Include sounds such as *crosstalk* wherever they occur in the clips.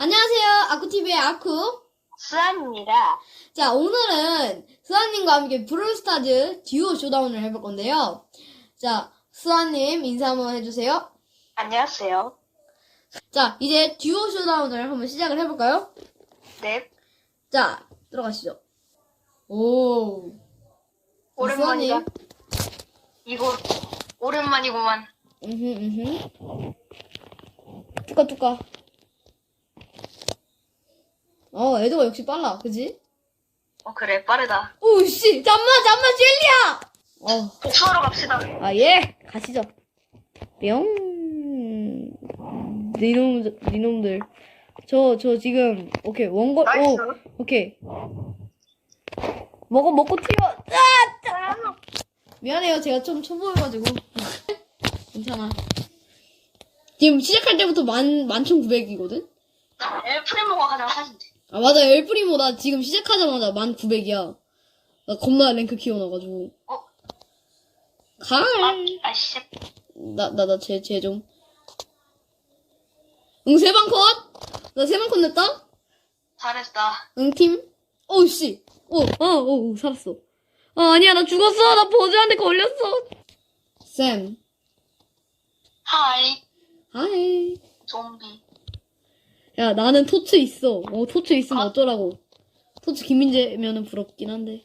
안녕하세요. 아쿠TV의 아쿠. 수아입니다. 자, 오늘은 수아님과 함께 브롤스타즈 듀오 쇼다운을 해볼 건데요. 자, 수아님 인사 한번 해주세요. 안녕하세요. 자, 이제 듀오 쇼다운을 한번 시작을 해볼까요? 네, 자, 들어가시죠. 오. 오랜만이다. 이거 오랜만이구만. 음흠, 음흠. 뚜까, 뚜까. 어, 애도가 역시 빨라. 그지? 어 그래 빠르다. 오, 씨! 잠만, 잠만, 젤리야! 어. 복수하러 갑시다. 아, 예! 가시죠. 뿅. 니놈, 니놈들. 저, 저 지금, 오케이, 원거, 나이스. 오, 오케이. 먹어, 먹고 튀어. 아! 미안해요. 제가 좀 초보여가지고. 괜찮아. 지금 시작할 때부터 만, 만천 구백이거든? 엘프레모가 가장 사진데. 아, 맞아. 엘프리모 나 지금 시작하자마자 만 구백이야. 나 겁나 랭크 키워놔가지고. 어? 갈. 아, 아 씨. 나, 나, 나, 쟤, 쟤 좀. 응, 세방 컷! 나 세방 컷 냈다? 잘했다. 응, 팀? 어우, 씨. 어, 어, 어, 어, 살았어. 어, 아니야, 나 죽었어. 나 버즈한테 걸렸어. 쌤. 하이 하이. 좀비. 야, 나는 토츠 있어. 어, 토츠 있으면 어쩌라고. 토츠 김민재면은 부럽긴 한데.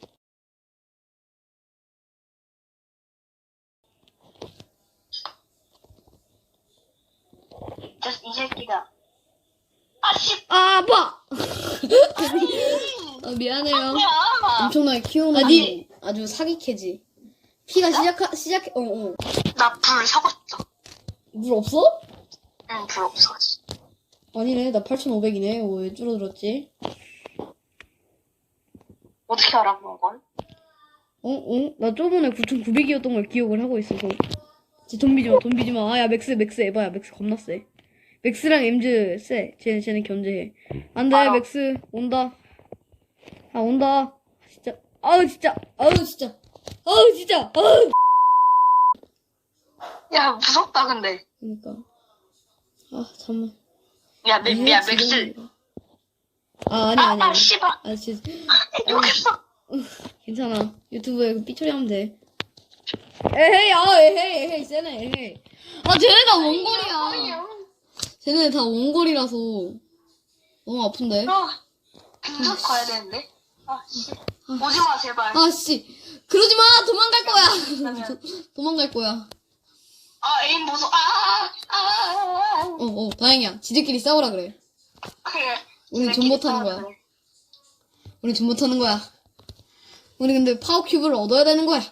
저, 이 새끼가. 아씨. 아, 아파! 아, 미안해요. 뭐야? 엄청나게 키우는 아니, 아주 사기캐지. 피가 시작하, 시작해, 어, 어. 나불 사고 싶다. 물 없어? 응, 불 없어. 아니네, 나 8,500이네. 오, 왜 줄어들었지? 어떻게 알아 그런 걸? 어, 어? 나 저번에 9,900이었던 걸 기억을 하고 있어서. 쟤 돈비지 마, 돈 비지 마. 아, 야, 맥스, 맥스, 에바야. 맥스 겁나 세. 맥스랑 엠즈 세. 쟤, 쟤는 견제해. 안 돼, 알아. 맥스. 온다. 아, 온다. 진짜. 아우, 진짜. 아우, 진짜. 아우, 진짜. 아우. 야 무섭다 근데. 그니까. 아, 잠만. 야, 맥, 야 맥스. 아, 아니, 아, 아니, 아 아니. 씨발. 아, 진짜. 욕했어. *laughs* 괜찮아. 유튜브에 삐 처리하면 돼. 에헤이, 아, 에헤이, 에헤이, 쟤네, 에헤이. 아, 쟤네 다 원거리야. 쟤네 다 원거리라서. 너무 아픈데? 아, 분석 가야 되는데. 아, 씨. 오지 마, 제발. 아, 씨. 그러지 마! 도망갈 거야! *laughs* 도망갈 거야. 아, 에임 보소. 아, 아, 아, 어, 어, 다행이야. 지들끼리 싸우라 그래. 그래. 우린 전 지들끼리 못하는 거야. 돼. 우리 좀 못하는 거야. 우리 근데 파워 큐브를 얻어야 되는 거야.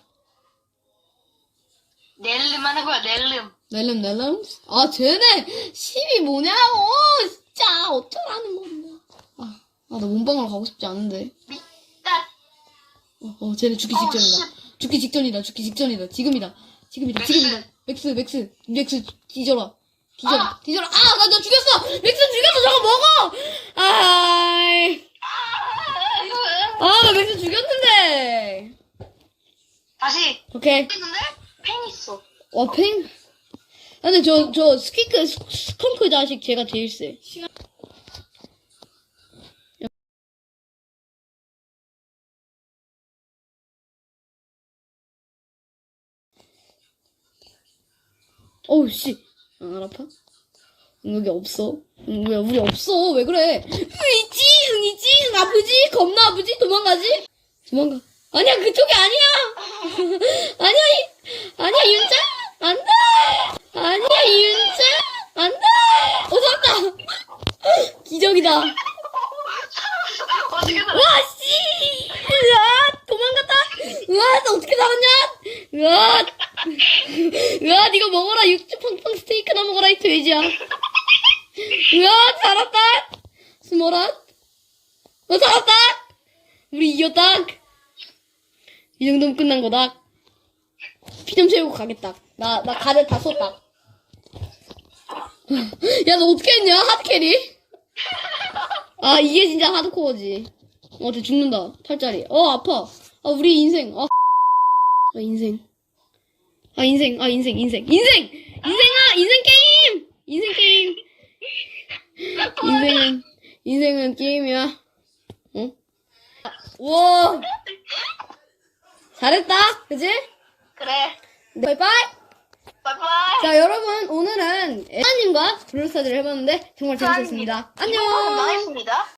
낼름 하는 거야, 낼름. 넬름, 넬름? 아, 쟤네! 10이 뭐냐고! 진짜! 어쩌라는 건데. 아, 아, 나 몸방으로 가고 싶지 않은데. 딱. 어, 어, 쟤네 죽기 어, 직전이다. 죽기 직전이다, 죽기 직전이다. 지금이다. 지금이다. 지금이다. 맥스, 맥스, 맥스, 뒤져라. 뒤져라, 아! 뒤져라. 아, 나, 나 죽였어! 맥스 죽였어! 저거 먹어! 아, 아, 나 맥스 죽였는데! 다시. 오케이. 했는데? 팬 있어. 와, 팽. 아, 근데 저, 저, 스키크, 스- 스컹크 자식 제가 제일 세. 어우, 씨. 안 아파? 응, 여기 없어. 응, 왜, 우리 없어. 왜 그래? 응, 있지, 응, 아프지? 겁나 아프지? 도망가지? 도망가. 아니야, 그쪽이 아니야! *laughs* 아니야, 이, 아니야, 윤자? 안 돼! 아니야, 윤자? 안 돼! 어, 살았다! *laughs* 기적이다. 와, 씨! 으아! 도망갔다! 으아, 나 어떻게 살았냐? 으아! 으아, 니가 먹어라. 육즙 팡팡 스테이크나 먹어라, 이 돼지야. 으아, 살았다! 스모라? 어, 살았다! 우리 이겼다! 이 정도면 끝난 거다. 피좀 채우고 가겠다. 나, 나 가드 다 썼다. 야, 너 어떻게 했냐? 하드캐리? 아, 이게 진짜 하드코어지. 어, 쟤 죽는다. 팔짜리. 어, 아파. 아, 우리 인생. 아, 아 인생. 아, 인생. 아, 인생, 인생. 인생! 인생아! 인생 게임! 인생 게임! 인생은, 인생은 게임이야. 응? 우와. 잘했다. 그지? 그래. 네, 바이바이. 바이바이. 자, 여러분, 오늘은 에나님과 블루스타즈를 해봤는데 정말 재밌었습니다. 안녕! 망했습니다.